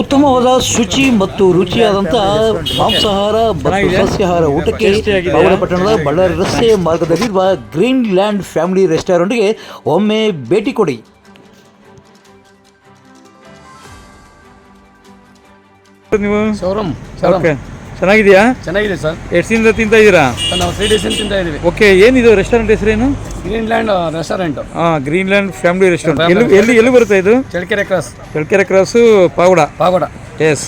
ಉತ್ತಮವಾದ ಶುಚಿ ಮತ್ತು ರುಚಿಯಾದಂಥ ಮಾಂಸಾಹಾರ ಮತ್ತು ಸಸ್ಯಾಹಾರ ಊಟಕ್ಕೆ ಬಾಗಲಪಟ್ಟಣದ ಬಳ್ಳಾರಿ ರಸ್ತೆ ಮಾರ್ಗದಲ್ಲಿರುವ ಗ್ರೀನ್ ಲ್ಯಾಂಡ್ ಫ್ಯಾಮಿಲಿ ರೆಸ್ಟೋರೆಂಟ್ಗೆ ಒಮ್ಮೆ ಭೇಟಿ ಕೊಡಿ. ನೀವು? ಸೌರಮ್ ಓಕೆ. ಚೆನ್ನಾಗಿದೆಯಾ? ಚೆನ್ನಾಗಿದೆ ಸರ್. ಎಷ್ಟು ದಿನದ ತಿಂತ ಇದ್ದೀರಾ? ನಾವು ತ್ರೀ ಡೇಸ್ ತಿಂತಾ ಇದೀವಿ ಓಕೆ ಏನಿದು ರೆಸ್ಟೋರೆಂಟ್ ಹೆಸರೇನು? ಗ್ರೀನ್ಲ್ಯಾಂಡ್ ರೆಸ್ಟೋರೆಂಟ್ ಹಾಂ ಗ್ರೀನ್ಲ್ಯಾಂಡ್ ಫ್ಯಾಮಿಲಿ ರೆಸ್ಟೋರೆಂಟ್ ಎಲ್ಲಿ ಎಲ್ಲಿ ಎಲ್ಲಿ ಬರುತ್ತೆ ಇದು? Challakere cross Challakere cross ಪಾವಡ ಪಾವಡ yes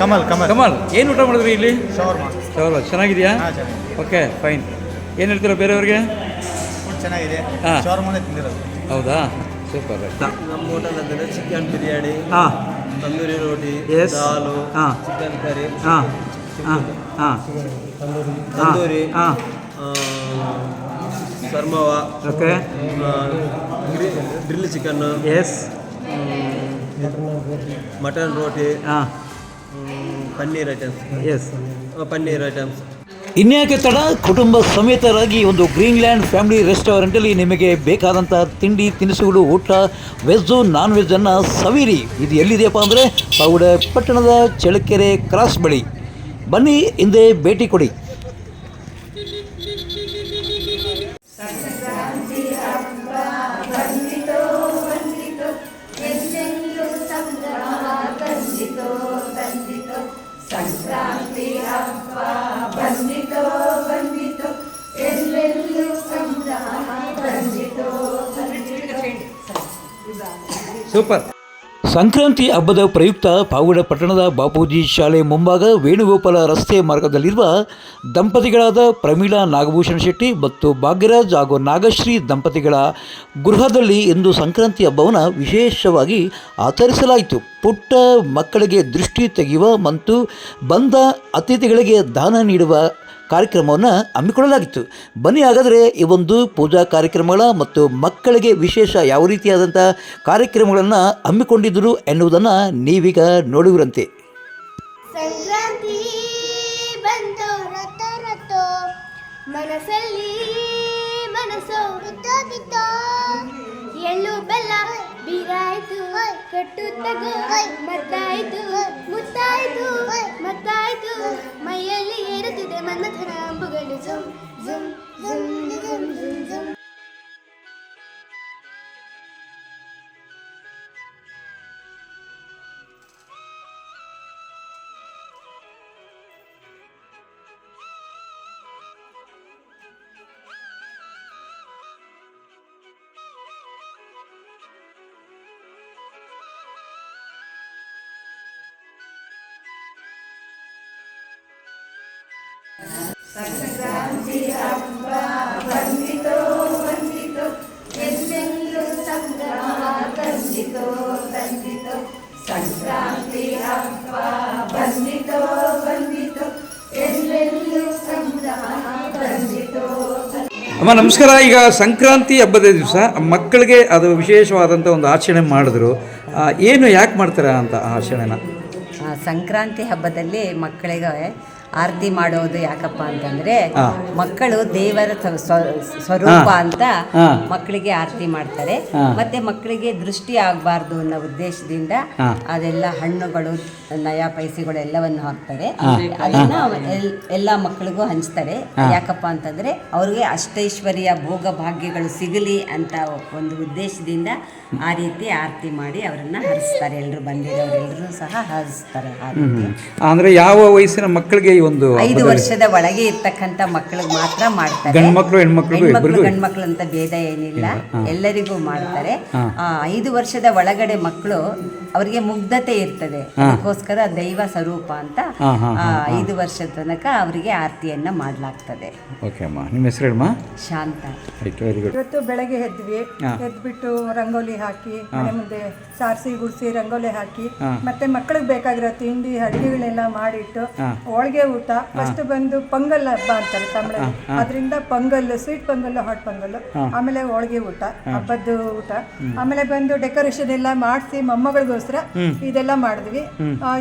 Kamal Kamal. Kamal ಏನು ಊಟ ಮಾಡಿದ್ರಿ ಇಲ್ಲಿ? ಶವರ್ಮಾ. ಶವರ್ಮ ಚೆನ್ನಾಗಿದೆಯಾ? ಹಾಂ ಚೆನ್ನಾಗಿದೆ. Okay fine. ಏನು ಹೇಳ್ತೀರಾ ಬೇರೆಯವ್ರಿಗೆ? ಚೆನ್ನಾಗಿದೆ. ಹಾಂ. ಶವರ್ಮನೇ ತಿಂದಿರೋದು. ಹೌದಾ? ಸೂಪರ್ ನಮ್ಮ ಹೋಟೆಲ್ ಚಿಕನ್ ಬಿರಿಯಾನಿ ಹಾಂ. ತಂದೂರಿ ರೋಟಿ ಎಸ್ ದಾಲು ಹಾಂ. ಚಿಕನ್ ಕರಿ ಹಾಂ. ಹಾಂ. ಹಾಂ. ತಂದೂರಿ ಹಾಂ. ಸರ್ಮವ okay. Drill chicken yes mutton ರೋಟಿ ಹಾಂ. Paneer items. Yes paneer items. ಇನ್ಯಾಕೆ ತಡ? ಕುಟುಂಬ ಸಮೇತರಾಗಿ ಒಂದು ಗ್ರೀನ್ಲ್ಯಾಂಡ್ ಫ್ಯಾಮಿಲಿ ರೆಸ್ಟೋರೆಂಟಲ್ಲಿ ನಿಮಗೆ ಬೇಕಾದಂಥ ತಿಂಡಿ ತಿನಿಸುಗಳು ಊಟ ವೆಜ್ಜು ನಾನ್ ವೆಜ್ಜನ್ನು ಸವಿರಿ. ಇದು ಎಲ್ಲಿದೆಯಪ್ಪ ಅಂದರೆ ಪಾವಡ ಪಟ್ಟಣದ ಚಳಕೆರೆ ಕ್ರಾಸ್ ಬಳಿ. ಬನ್ನಿ ಹಿಂದೆ ಭೇಟಿ ಕೊಡಿ. ಸೂಪರ್ ಸಂಕ್ರಾಂತಿ ಹಬ್ಬದ ಪ್ರಯುಕ್ತ ಪಾವಗಡ ಪಟ್ಟಣದ ಬಾಪೂಜಿ ಶಾಲೆ ಮುಂಭಾಗ ವೇಣುಗೋಪಾಲ ರಸ್ತೆ ಮಾರ್ಗದಲ್ಲಿರುವ ದಂಪತಿಗಳಾದ ಪ್ರಮೀಳಾ ನಾಗಭೂಷಣ ಶೆಟ್ಟಿ ಮತ್ತು ಭಾಗ್ಯರಾಜ್ ಹಾಗೂ ನಾಗಶ್ರೀ ದಂಪತಿಗಳ ಗೃಹದಲ್ಲಿ ಇಂದು ಸಂಕ್ರಾಂತಿ ಹಬ್ಬವನ್ನು ವಿಶೇಷವಾಗಿ ಆಚರಿಸಲಾಯಿತು. ಪುಟ್ಟ ಮಕ್ಕಳಿಗೆ ದೃಷ್ಟಿ ತೆಗೆಯುವ ಮತ್ತು ಬಂದ ಅತಿಥಿಗಳಿಗೆ ದಾನ ನೀಡುವ ಕಾರ್ಯಕ್ರಮವನ್ನು ಹಮ್ಮಿಕೊಳ್ಳಲಾಗಿತ್ತು. ಬನ್ನಿ ಹಾಗಾದರೆ ಈ ಒಂದು ಪೂಜಾ ಕಾರ್ಯಕ್ರಮಗಳ ಮತ್ತು ಮಕ್ಕಳಿಗೆ ವಿಶೇಷ ಯಾವ ರೀತಿಯಾದಂಥ ಕಾರ್ಯಕ್ರಮಗಳನ್ನು ಹಮ್ಮಿಕೊಂಡಿದ್ದರು ಎನ್ನುವುದನ್ನು ನೀವೀಗ ನೋಡುವಿರಂತೆ ಸಂಕ್ರಾಂತಿ ಮನಸ್ಸಲ್ಲಿ ಎಳ್ಳು ಬೆಲ್ಲ ಬೀರಾಯ್ತು, ಕಟ್ಟು ತಗೋ ಮತ್ತಾಯ್ತು ಮುತ್ತಾಯ್ತು ಮತ್ತಾಯ್ತು ಮೈಯಲ್ಲಿ ಏರುತ್ತಿದೆ പമ്പുകൾ ജും ജും ജും ജും ജും ജും Yeah. ಮನ್ನತನ ಅಂಬುಗಳು ಜುಮ್ ಬಂದಿತೋ ಜುಮ್ ಜುಮ್ ಜುಮ್ ಜುಮ್ ಅಮ್ಮ, ನಮಸ್ಕಾರ. ಈಗ ಸಂಕ್ರಾಂತಿ ಹಬ್ಬದ ದಿವಸ ಮಕ್ಕಳಿಗೆ ಅದು ವಿಶೇಷವಾದಂಥ ಒಂದು ಆಚರಣೆ ಮಾಡಿದ್ರು. ಏನು ಯಾಕೆ ಮಾಡ್ತಾರೆ ಅಂತ ಆ ಆಚರಣೆನ? ಸಂಕ್ರಾಂತಿ ಹಬ್ಬದಲ್ಲಿ ಮಕ್ಕಳಿಗೆ ಆರತಿ ಮಾಡೋದು ಯಾಕಪ್ಪ ಅಂತಂದ್ರೆ. ಮಕ್ಕಳು ದೇವರ ಸ್ವ- ಸ್ವ- ಸ್ವರೂಪ ಅಂತ. ಮಕ್ಕಳಿಗೆ ಆರತಿ ಮಾಡ್ತಾರೆ ಮತ್ತೆ ಮಕ್ಕಳಿಗೆ ದೃಷ್ಟಿ ಆಗಬಾರ್ದು ಅನ್ನೋ ಉದ್ದೇಶದಿಂದ ಅದೆಲ್ಲ ಹಣ್ಣುಗಳು ನಯಾ ಪೈಸೆಗಳು ಎಲ್ಲವನ್ನು ಹಾಕ್ತಾರೆ. ಅದನ್ನ ಎಲ್- ಎಲ್ಲ ಮಕ್ಕಳಿಗೂ ಹಂಚ್ತಾರೆ. ಯಾಕಪ್ಪ ಅಂತಂದ್ರೆ ಅವ್ರಿಗೆ ಅಷ್ಟೈಶ್ವರ್ಯ ಭೋಗ ಭಾಗ್ಯಗಳು ಸಿಗಲಿ ಅಂತ ಒಂದು ಉದ್ದೇಶದಿಂದ ಆ ರೀತಿ ಆರತಿ ಮಾಡಿ ಅವರನ್ನ ಹರಿಸ್ತಾರೆ. ಎಲ್ಲರೂ ಬಂದಿರೋರು ಎಲ್ಲರೂ ಸಹ ಹರಿಸ್ತಾರೆ ಅಂದ್ರೆ ಯಾವ ವಯಸ್ಸಿನ ಮಕ್ಕಳಿಗೆ ಈ ಒಂದು ಐದು ವರ್ಷದ ಒಳಗೆ ಇರ್ತಕ್ಕಂಥ ಮಕ್ಕಳಿಗೆ ಮಾತ್ರ ಮಾಡ್ತಾರೆ. ಗಂಡ್ಮಕ್ಳು, ಹೆಣ್ಮಕ್ಳು? ಗಂಡ್ಮಕ್ಳು ಅಂತ ಭೇದ ಏನಿಲ್ಲ. ಎಲ್ಲರಿಗೂ ಮಾಡ್ತಾರೆ. ಆ, ಐದು ವರ್ಷದ ಒಳಗಡೆ ಮಕ್ಕಳು ಅವರಿಗೆ ಮುಗ್ಧತೆ ಇರ್ತದೆ. ಅದಕ್ಕೋಸ್ಕರ ದೈವ ಸ್ವರೂಪ ಅಂತ ಐದು ವರ್ಷದ ತನಕ ಅವರಿಗೆ ಆರತಿಯನ್ನ ಮಾಡಲಾಗ್ತದೆ. ಓಕೆ ಅಮ್ಮ. ನಿಮ್ಮ ಹೆಸರು ಹೇಳಮ್ಮ? ಶಾಂತ. ರೈಟ್ ವೆರಿ ಗುಡ್ ಇವತ್ತು ಬೆಳಗ್ಗೆ ಎದ್ವಿ. ಎದ್ಬಿಟ್ಟು ರಂಗೋಲಿ ಹಾಕಿ ಮನೆ ಮುಂದೆ ಸಾರಿಸಿ ಗುಡಿಸಿ ರಂಗೋಲಿ ಹಾಕಿ ಮತ್ತೆ ಮಕ್ಕಳಿಗೆ ಬೇಕಾಗಿರೋ ತಿಂಡಿ ಅಡಿಗೆಗಳೆಲ್ಲ ಮಾಡಿಟ್ಟು ಹೋಳಿಗೆ ಊಟ ಫಸ್ಟ್ ಬಂದು ಪೊಂಗಲ್ ಹಬ್ಬ ಅಂತಾರೆ ತಮಿಳು ಅದರಿಂದ ಪೊಂಗಲ್ ಸ್ವೀಟ್ ಪೊಂಗಲ್ ಹಾಟ್ ಪೊಂಗಲ್ ಆಮೇಲೆ ಹೋಳಿಗೆ ಊಟ ಹಬ್ಬದ್ದು ಊಟ. ಆಮೇಲೆ ಬಂದು ಡೆಕೋರೇಷನ್ ಎಲ್ಲ ಮಾಡಿಸಿ ಮೊಮ್ಮಗಳಿಗೋಸ್ಕರ ಇದೆಲ್ಲ ಮಾಡಿದ್ವಿ.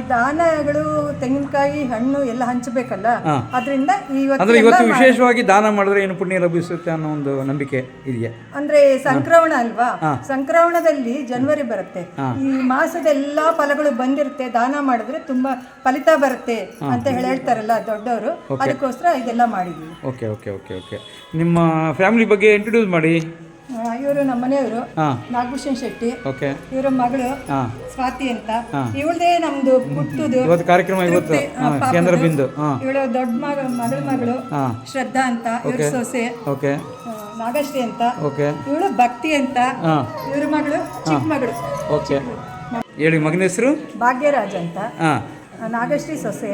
ದಾನಗಳು ತೆಂಗಿನಕಾಯಿ ಹಣ್ಣು ಎಲ್ಲ ಹಂಚಬೇಕಲ್ಲ? ಅದರಿಂದ ಇವತ್ತು ಅಂದ್ರೆ ಇವತ್ತು ವಿಶೇಷವಾಗಿ ದಾನ ಮಾಡಿದ್ರೆ ಏನು ಪುಣ್ಯ ಲಭಿಸುತ್ತೆ ಅನ್ನೋ ಒಂದು ನಂಬಿಕೆ ಇದೆಯಾ? ಅಂದ್ರೆ ಸಂಕ್ರಮಣ ಅಲ್ವಾ? ಸಂಕ್ರಮಣದಲ್ಲಿ ಜನವರಿ ಬರುತ್ತೆ. ಈ ಮಾಸದ ಎಲ್ಲಾ ಫಲಗಳು ಬಂದಿರುತ್ತೆ. ದಾನ ಮಾಡಿದ್ರೆ ತುಂಬಾ ಫಲಿತ ಬರುತ್ತೆ ಅಂತ ಹೇಳಿ ಹೇಳ್ತಾರಲ್ಲ ದೊಡ್ಡವರು. ಅದಕ್ಕೋಸ್ಕರ ಇದೆಲ್ಲ ಮಾಡಿದ್ವಿ. Okay okay okay okay. ನಿಮ್ಮ ಫ್ಯಾಮಿಲಿ ಬಗ್ಗೆ ಇಂಟ್ರೊಡ್ಯೂಸ್ ಮಾಡಿ. ಇವರು ನಮ್ಮ ಮನೆಯವರು. ನಾಗಭೂಷಣ್ ಶೆಟ್ಟಿ. ಓಕೆ. ಇವರ ಮಗಳು ಸ್ವಾತಿ ಅಂತ. ಇವಳದೇ ನಮ್ದು ಹುಟ್ಟುದು ಇವತ್ತು ಕಾರ್ಯಕ್ರಮ ಇವತ್ತು. ಕೇಂದ್ರ ಬಿಂದು. ಇವಳ ಇವಳು ದೊಡ್ಡ ಮಗ ಮಗಳ ಮಗಳು ಶ್ರದ್ಧಾ ಅಂತ ಇವ್ರ ಸೊಸೆ. ಓಕೆ. ನಾಗಶ್ರೀ ಅಂತ. ಓಕೆ. ಇವಳು ಭಕ್ತಿ ಅಂತ. ಇವ್ರ ಮಗಳು ಚಿಕ್ಕ ಮಗಳು. ಓಕೆ. ಹೇಳಿ ಮಗನ ಹೆಸರು? ಭಾಗ್ಯರಾಜ್ ಅಂತ. ಹಾಂ. ನಾಗಶ್ರೀ ಸೊಸೆ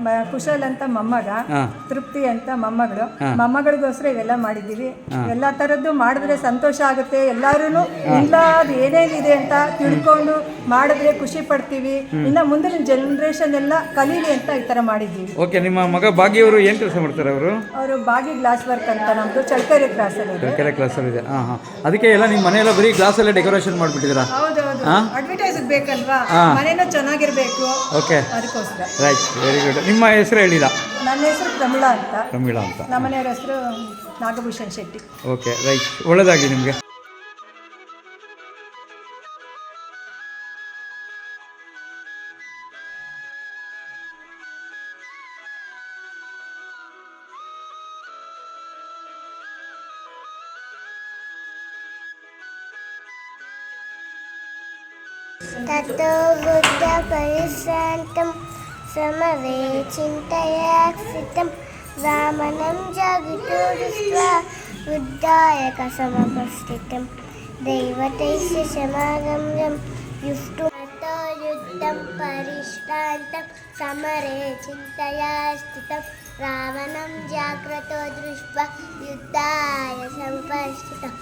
ಮ- ಕುಶಲ್ ಅಂತ ಮೊಮ್ಮಗ. ತೃಪ್ತಿ ಅಂತ ಮೊಮ್ಮಗಳು. ಮೊಮ್ಮಗಳಿಗೋಸ್ಕರ ಇವೆಲ್ಲ ಮಾಡಿದ್ದೀವಿ. ಎಲ್ಲ ತರದ್ದು ಮಾಡಿದ್ರೆ ಸಂತೋಷ ಆಗುತ್ತೆ. ಎಲ್ಲಾರು ಇಲ್ಲ ಅದು ಏನೇನಿದೆ ಅಂತ ತಿಳ್ಕೊಂಡು ಮಾಡಿದ್ರೆ ಖುಷಿ ಪಡ್ತೀವಿ. ಇನ್ನ ಮುಂದಿನ ಜನರೇಷನ್ ಎಲ್ಲ ಕಲೀಲಿ ಅಂತ ಈ ತರ ಮಾಡಿದ್ದೀವಿ. ಓಕೆ ನಿಮ್ಮ ಮಗ ಭಾಗ್ಯವರು ಏನು ಕೆಲಸ ಮಾಡ್ತಾರೆ ಅವರು? ಅವರು ಬಾಗಿ ಗ್ಲಾಸ್ ವರ್ಕ್ ಅಂತ ನಮ್ಮದು ಚಳ್ಕೆರೆ ಕ್ರಾಸಲ್ಲಿ ಕೆರೆ ಕ್ಲಾಸಲ್ಲಿ ಇದೆ. ಹಾಂ ಹಾಂ. ಅದಕ್ಕೆ ಎಲ್ಲ ನಿಮ್ಮ ಮನೆಯೆಲ್ಲ ಬರೀ ಗ್ಲಾಸಲ್ಲೇ ಡೆಕೋರೇಷನ್ ಮಾಡಿಬಿಟ್ಟಿದ್ದೀರಾ? ಹೌದೌದು ಅಡ್ವರ್ಟೈಸ್ ಬೇಕಲ್ವಾ? ಮನೇನೂ ಚೆನ್ನಾಗಿರ್ಬೇಕು. ಓಕೆ ಅದಕ್ಕೋಸ್ಕರ. ರೈಟ್ ವೆರಿ ಗುಡ್ ನಿಮ್ಮ ಹೆಸರು ಹೇಳಿಲ್ಲ? ನನ್ನ ಹೆಸರು ಪ್ರಮಿಳಾ ಅಂತ. ಪ್ರಮಿಳಾ ಅಂತ. ನಮ್ಮ ಮನೆಯವ್ರ ಹೆಸರು ನಾಗಭೂಷಣ್ ಶೆಟ್ಟಿ. ಓಕೆ ರೈಟ್ ಒಳ್ಳೆಯದಾಗಿ ನಿಮಗೆ. ततो बुद्धपरिश्रान्तं समवे चिन्तया स्थितं वामनं जगितो दृष्ट्वा बुद्धायकसमुपस्थितं दैवतैस्य समागम्यं युष्टु ततो युद्धं परिश्रान्तं समरे चिन्तया स्थितं रावणं जाग्रतो दृष्ट्वा युद्धाय समुपस्थितम्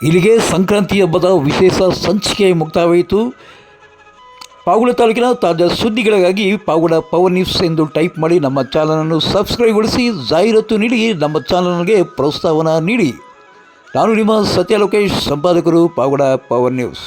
ಇಲ್ಲಿಗೆ ಸಂಕ್ರಾಂತಿ ಹಬ್ಬದ ವಿಶೇಷ ಸಂಚಿಕೆ ಮುಕ್ತವಾಯಿತು ಪಾವಗಡ ತಾಲೂಕಿನ ತಾಜಾ ಸುದ್ದಿಗಳಿಗಾಗಿ ಪಾವಗಡ ಪವರ್ ನ್ಯೂಸ್ ಎಂದು ಟೈಪ್ ಮಾಡಿ ನಮ್ಮ ಚಾನಲನ್ನು ಸಬ್ಸ್ಕ್ರೈಬ್ಗೊಳಿಸಿ ಜಾಹೀರಾತು ನೀಡಿ, ನಮ್ಮ ಚಾನಲ್ಗೆ ಪ್ರೋತ್ಸಾಹನ ನೀಡಿ. ನಾನು ನಿಮ್ಮ ಸತ್ಯ ಲೋಕೇಶ್ ಸಂಪಾದಕರು ಪಾವಗಡ ಪವರ್ ನ್ಯೂಸ್.